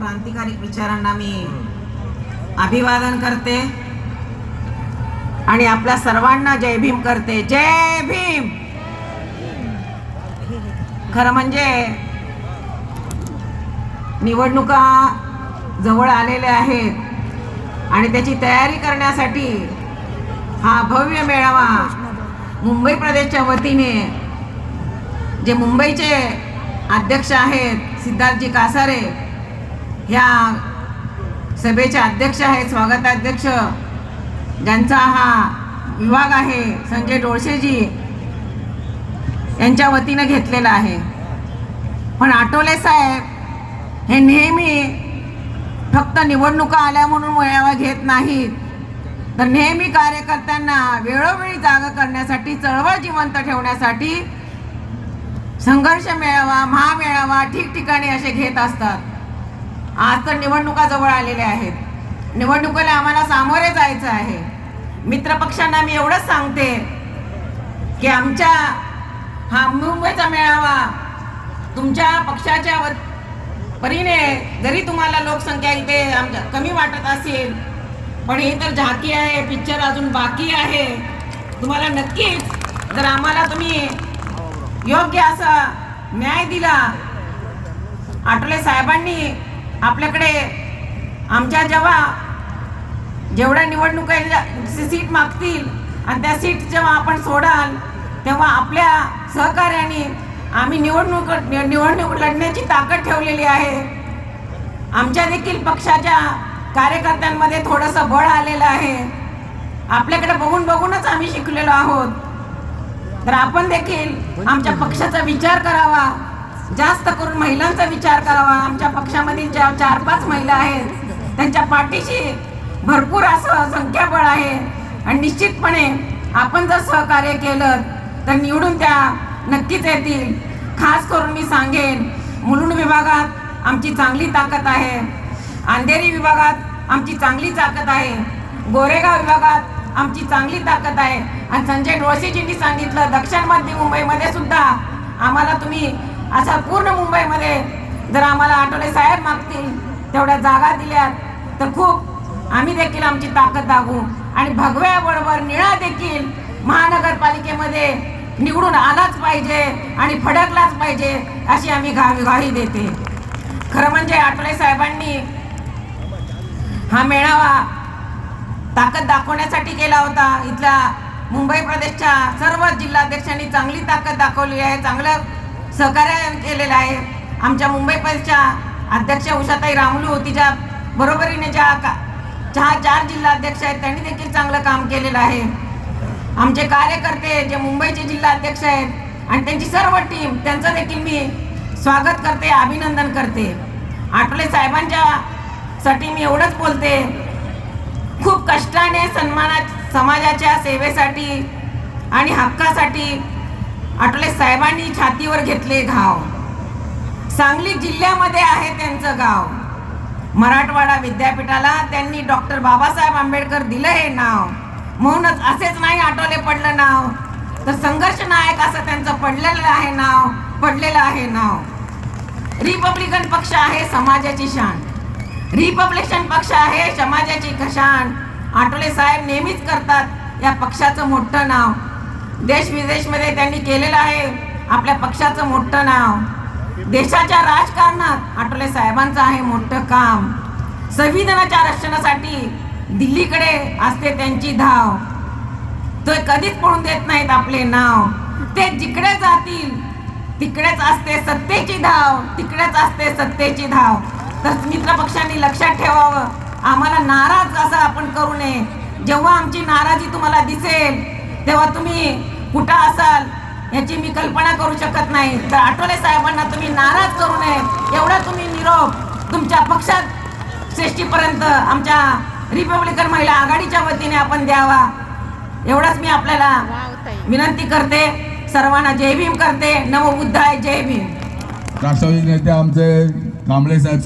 क्रांतिकारी विचारांना मी अभिवादन करते. आणि आपल्या सर्वांना जय भीम करते. जय भीम! खरं म्हणजे निवडणुका जवळ आलेल्या आहेत आणि त्याची तयारी करण्यासाठी हा भव्य मेळावा मुंबई प्रदेशच्या वतीने जे मुंबईचे अध्यक्ष आहेत सिद्धार्थजी कासारे ह्या सभेचे अध्यक्ष आहेत स्वागताध्यक्ष. ज्यांचा हा विभाग आहे संजय डोळशेजी यांच्या वतीनं घेतलेला आहे. पण आठवले साहेब हे नेहमी फक्त निवडणुका आल्या म्हणून मेळावा घेत नाहीत. तर नेहमी कार्यकर्त्यांना वेळोवेळी जागा करण्यासाठी चळवळ जिवंत ठेवण्यासाठी संघर्ष मेळावा महामेळावा ठिकठिकाणी असे घेत असतात. आज तर निवडणुका जवळ आलेल्या आहेत. निवडणुकीला आम्हाला सामोरे जायचं आहे. मित्रपक्षांना मी एवढंच सांगते की आमच्या हा मुंबईचा मेळावा तुमच्या पक्षाच्या व- परीने जरी तुम्हाला लोकसंख्या इथे आमच्या कमी वाटत असेल पण हे तर झाकी आहे पिक्चर अजून बाकी आहे. तुम्हाला नक्कीच जर आम्हाला तुम्ही योग्य असा न्याय दिला आठवले साहेबांनी आपल्याकडे आमच्या जेव्हा जेवढ्या निवडणुका सीट मागतील आणि त्या सीट जेव्हा आपण सोडाल तेव्हा आपल्या सहकार्याने आम्ही निवडणूक निवडणूक लढण्याची ताकद ठेवलेली आहे. आमच्या देखील पक्षाच्या कार्यकर्त्यांमध्ये थोडंसं बळ आलेलं आहे. आपल्याकडे बघून बघूनच आम्ही शिकलेलो आहोत. तर आपण देखील आमच्या पक्षाचा विचार करावा. जास्त करून महिलांचा विचार करावा. आमच्या पक्षामधील ज्या चार पाच महिला आहेत त्यांच्या पाठीशी भरपूर असं संख्याबळ आहे. आणि निश्चितपणे आपण जर सहकार्य केलं तर निवडून त्या नक्कीच येतील. खास करून मी सांगेन मुलुंड विभागात आमची चांगली ताकद आहे. अंधेरी विभागात आमची चांगली ताकद आहे. गोरेगाव विभागात आमची चांगली ताकद आहे. आणि संजय डोळसेजींनी सांगितलं दक्षिण मध्य मुंबईमध्ये सुद्धा आम्हाला तुम्ही असा पूर्ण मुंबईमध्ये जर आम्हाला आठवले साहेब मागतील तेवढ्या जागा दिल्यात तर खूप आम्ही देखील आमची ताकद दाखवू. आणि भगव्या बरोबर निळा देखील महानगरपालिकेमध्ये निवडून आलाच पाहिजे आणि फडकलाच पाहिजे अशी आम्ही घा ग्वाही देते. खरं म्हणजे आठवले साहेबांनी हा मेळावा ताकद दाखवण्यासाठी केला होता. इथल्या मुंबई प्रदेशच्या सर्व जिल्हाध्यक्षांनी चांगली ताकद दाखवली आहे चांगलं सहकार्य केलेलं आहे. आमच्या मुंबई पल्सच्या अध्यक्ष उषाताई रामलू तिच्या बरोबरीने ज्या का चार जिल्हा अध्यक्ष आहेत त्यांनी देखील चांगलं काम केलेलं आहे. आमचे कार्यकर्ते जे मुंबईचे जिल्हा अध्यक्ष आहेत आणि त्यांची सर्व टीम त्यांचं देखील मी स्वागत करते अभिनंदन करते. आठवले साहेबांच्या साठी मी एवढंच बोलते. खूप कष्टाने सन्मानात समाजाच्या सेवेसाठी आणि हक्कासाठी आठवले साहेबांनी छातीवर घेतले घाव. सांगली जिल्ह्यामध्ये आहे त्यांचं गाव. मराठवाडा विद्यापीठाला त्यांनी डॉक्टर बाबासाहेब आंबेडकर दिलं हे नाव. म्हणूनच असेच नाही आठवले पडलं नाव. तर संघर्ष नायक असं त्यांचं पडलेलं आहे नाव पडलेलं आहे नाव. रिपब्लिकन पक्ष आहे समाजाची शान. रिपब्लिकन पक्ष आहे समाजाची शान आठवले साहेब नेहमीच करतात या पक्षाचं मोठं नाव. देश विदेशमध्ये त्यांनी केलेलं आहे. आपल्या पक्षाचं मोठं नाव. देशाच्या राजकारणात आठवले साहेबांचं आहे मोठं काम. संविधानाच्या रक्षणासाठी दिल्लीकडे असते त्यांची धाव. तो कधीच पडून देत नाहीत आपले नाव. ते जिकडे जातील तिकडेच असते सत्तेची धाव तिकडेच असते सत्तेची धाव. तर मित्र पक्षांनी लक्षात ठेवावं. आम्हाला नाराज असं आपण करू नये. जेव्हा आमची नाराजी तुम्हाला दिसेल तेव्हा तुम्ही कुठं असाल याची मी कल्पना करू शकत नाही. तर आठवले साहेबांना तुम्ही नाराज करू नये. एवढा तुम्ही निरोप तुमच्या पक्षात श्रेष्ठीपर्यंत आमच्या रिपब्लिकन महिला आघाडीच्या वतीने आपण द्यावा. एवढाच मी आपल्याला विनंती करते. सर्वांना जय भीम करते. नवबुद्धाय जय भीम. राष्ट्रवादी नेते आमचे कांबळे साहेब